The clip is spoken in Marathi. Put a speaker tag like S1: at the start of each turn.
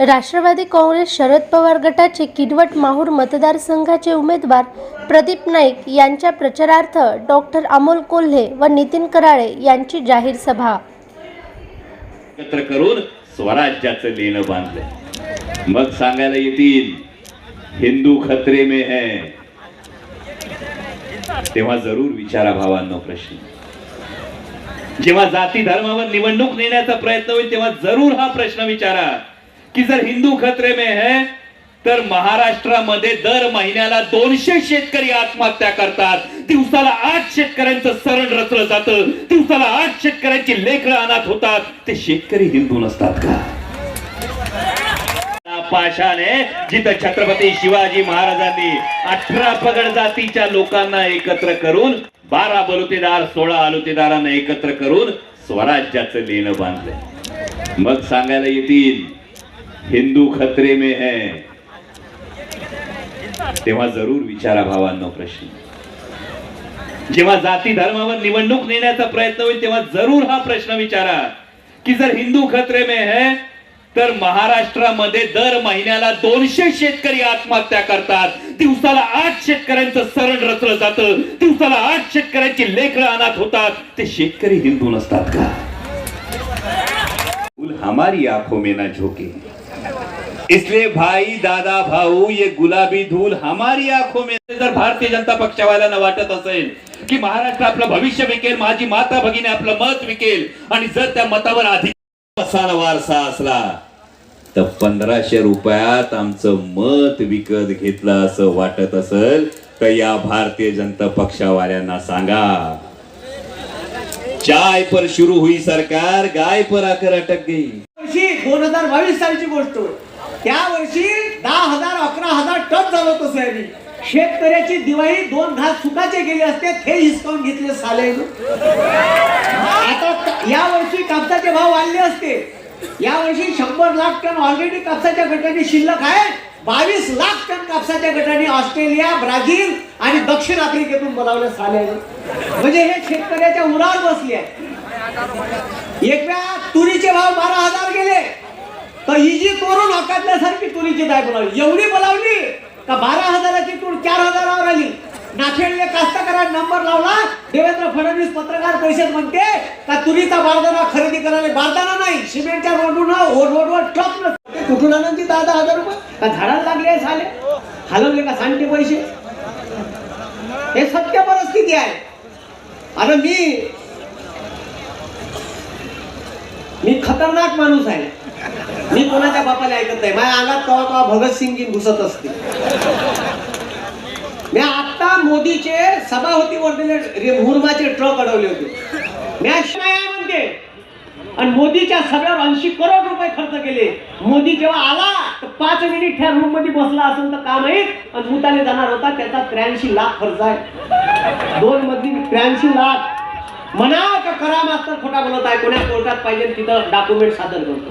S1: राष्ट्रवादी काँग्रेस शरद पवार गटाचे किनवट माहूर मतदारसंघाचे उमेदवार प्रदीप नाईक यांच्या प्रचारार्थ डॉक्टर अमोल कोल्हे व नितीन कराळे यांची जाहीर सभा.
S2: एकत्र करून स्वराज्याचं लेणं बांधलंय. मग सांगायला येतील हिंदू खतरे में है. तेव्हा जरूर विचारा भावांनो प्रश्न. जेव्हा जाती धर्मावर निवडणूक नेण्याचा प्रयत्न होईल तेव्हा जरूर हा प्रश्न विचारा. की जर हिंदू खतरे में है तर महाराष्ट्रामध्ये दर महिन्याला दोनशे शेतकरी आत्महत्या करतात. दिवसाला आठ शेतकऱ्यांचं सरण रचलं जातं. दिवसाला आठ शेतकऱ्यांची लेखरं अनाथ होतात. ते शेतकरी हिंदू नसतात का? पाशाने जिथं छत्रपती शिवाजी महाराजांनी अठरा पगड जातीच्या लोकांना एकत्र करून बारा बलुतेदार सोळा आलुतेदारांना एकत्र करून स्वराज्याचं लेणं बांधलं. मग सांगायला येतील हिंदू खतरे मे है. तेव्हा जरूर विचारा भावांनो प्रश्न. जेव्हा जाती धर्मावर निवडणूक नेण्याचा प्रयत्न होईल तेव्हा जरूर हा प्रश्न विचारा. की जर हिंदू खतरे में है तर महाराष्ट्रामध्ये दर महिन्याला दोनशे शेतकरी आत्महत्या करतात. दिवसाला आठ शेतकऱ्यांचं सरण रचलं जातं. दिवसाला आठ शेतकऱ्यांची लेकरं अनाथ होतात. ते शेतकरी हिंदू नसतात का? फूल हमारी आंखों में ना झोंके। इसलिए भाई दादा भाऊ ये गुलाबी धूल हमारी आंखों में जर भारतीय जनता पक्षवाल्यांना वाटत असेल की महाराष्ट्र आपलं भविष्य विकेल माझी माता भगिनी आपलं मत विकेल आणि जर त्या मतावर अधिक वारसा असला तर पंधराशे रुपयात आमचं मत विकत घेतलं असं वाटत असेल तर या भारतीय जनता पक्षावाल्यांना सांगा. चाय पर शुरू हुई सरकार गाय पर आकर अटक गई.
S3: वर्षी दोन हजार बावीस सालची गोष्ट. त्या वर्षी दहा हजार अकरा हजार टन झालं होतं सोयाबीन. शेतकऱ्याची दिवाळी दोन घास सुखाचे गेले असते ते हिसकावून घेतले साले. आता या वर्षी कापसाचे भाव वाढले असते. या वर्षी शंभर लाख टन ऑलरेडी कापसाच्या गटाने शिल्लक आहे. बावीस लाख टन कापसाच्या गटाने ऑस्ट्रेलिया ब्राझील आणि दक्षिण आफ्रिकेतून बोलावलं साले म्हणजे हे शेतकऱ्याच्या उरावर बसले एक वेळा तुरीचे भाव बारा हजार गेले. तर इजी करून हकातल्यासारखी तुरीची दाय बोलावली. एवढी बोलावली का बारा हजाराची तूर चार हजारावर आली. नाफेडले कास्तकारात नंबर लावला. देवेंद्र फडणवीस पत्रकार परिषद म्हणते का तुरीचा बारदाना खरेदी करायला बारदाना सिमेंटच्या रोडून रोडवर ट्रक नसते कुठून आणून ती दहा दहा हजार रुपये. का झाडाला लागले झाले हलवले का सांगते पैसे? हे सत्य परिस्थिती आहे. आता मी मी खतरनाक माणूस आहे. मी कोणाच्या बापाला ऐकत नाही. माझ्या अंगात कवा कवा भगतसिंग घुसत असते. मी आत्ता मोदीचे सभा सभापतीवर दिले मुरमाचे ट्रक अडवले होते. मी अशी नाही आहे म्हणते आणि मोदीच्या सगळ्यावर ऐंशी करोड रुपये खर्च केले. मोदी जेव्हा आला तर पाच मिनिट त्या रूममध्ये बसला असेल तर का नाही आणि भूताने जाणार होता त्याचा त्र्याऐंशी लाख खर्च आहे. दोन मधील त्र्याऐंशी लाख. म्हणा का करा मास्तर खोटा बोलत आहे? कोणा कोर्टात पाहिजे तिथं डॉक्युमेंट सादर करतो.